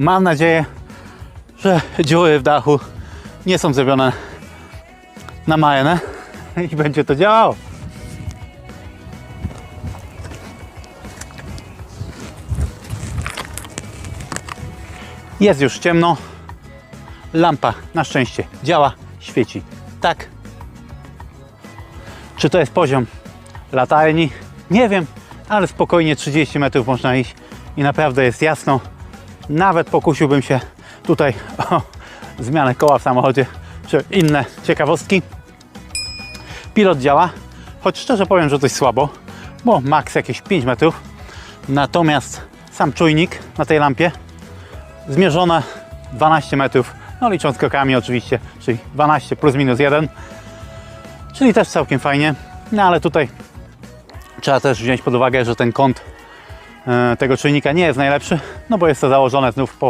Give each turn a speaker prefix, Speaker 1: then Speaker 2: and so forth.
Speaker 1: Mam nadzieję, że dziury w dachu nie są zrobione na majenę i będzie to działało. Jest już ciemno. Lampa na szczęście działa, świeci. Tak. Czy to jest poziom latarni? Nie wiem, ale spokojnie 30 metrów można iść i naprawdę jest jasno. Nawet pokusiłbym się tutaj o zmianę koła w samochodzie, czy inne ciekawostki. Pilot działa, choć szczerze powiem, że dość słabo, bo maks jakieś 5 metrów. Natomiast sam czujnik na tej lampie zmierzone 12 metrów, no licząc krokami oczywiście, czyli 12 plus minus 1, czyli też całkiem fajnie. No ale tutaj trzeba też wziąć pod uwagę, że ten kąt tego czujnika nie jest najlepszy, no bo jest to założone znów po